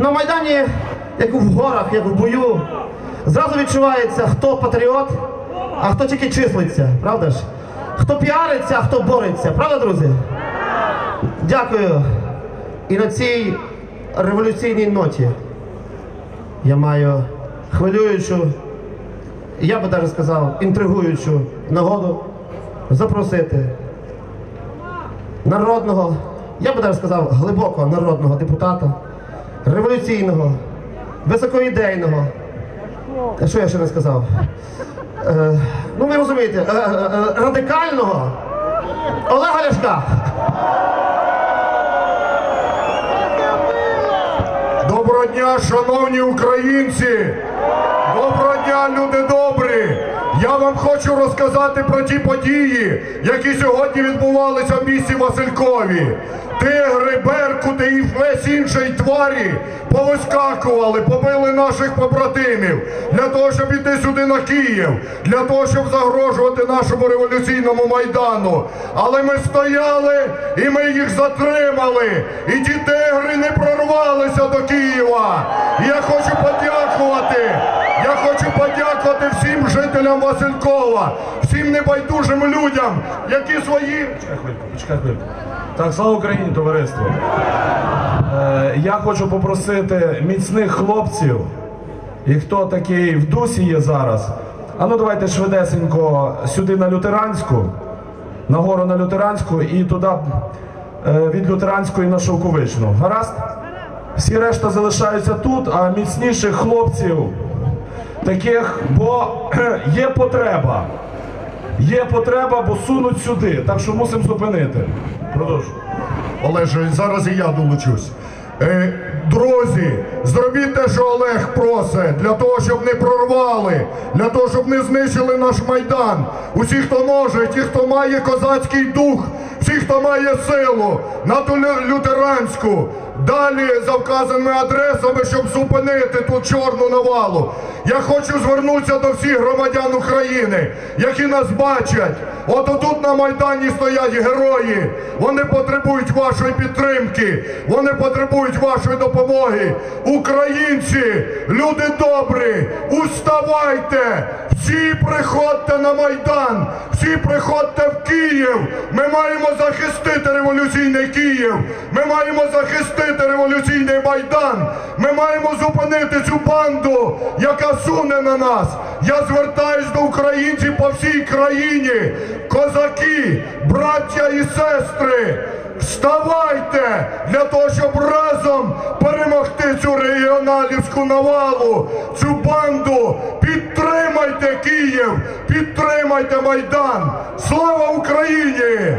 На Майдані, як в горах, як в бою, зразу відчувається, хто патріот, а хто тільки числиться, правда ж? Хто піариться, а хто бореться, правда, друзі? Дякую. І на цій революційній ноті я маю хвилюючу, я би навіть сказав, інтригуючу нагоду запросити народного, я би навіть сказав, глибокого народного депутата, революційного, високоідейного. Що я ще не сказав? Е, ну ви розумієте, е, е, е, радикального Олега Ляшка. Доброго дня, шановні українці! Доброго дня, люди добрі! Я вам хочу розказати про ті події, які сьогодні відбувалися в місті Василькові. Тигри, беркути і весь інший тварі повискакували, побили наших побратимів для того, щоб іти сюди на Київ, для того, щоб загрожувати нашому революційному майдану. Але ми стояли і ми їх затримали. І ті тигри не прорвалися до Києва. І я хочу подякувати. Я хочу подякувати всім жителям Василькова, всім небайдужим людям, які свої Почекай хвильку. Так, слава Україні, товариство. Е, я хочу попросити міцних хлопців, і хто такий в дусі є зараз. А ну давайте швидесенько сюди на лютеранську, нагору на лютеранську і туди е, від лютеранської на шовковичну. Гаразд? Всі решта залишаються тут, а міцніших хлопців таких, бо є потреба. Є потреба, бо сунуть сюди, так що мусимо зупинити. Продовжуй. Олеже, зараз і я долучусь. Е, друзі, зробіть те, що Олег просить, для того, щоб не прорвали, для того, щоб не знищили наш майдан. Усі, хто може, ті, хто має козацький дух, всі, хто має силу, на ту лютеранську. Далі за вказаними адресами, щоб зупинити ту чорну навалу. Я хочу звернутися до всіх громадян України, які нас бачать. От отут на Майдані стоять герої. Вони потребують вашої підтримки, вони потребують вашої допомоги. Українці, люди добрі, уставайте! Всі приходьте на Майдан, всі приходьте в Київ. Ми маємо захистити революційний Київ. Ми маємо захистити революційний Майдан. Ми маємо зупинити цю банду, яка суне на нас. Я звертаюсь до українців по всій країні. Козаки, браття і сестри. Вставайте для того, щоб разом перемогти цю регіоналівську навалу, цю банду. Київ, підтримайте Майдан. Слава Україні!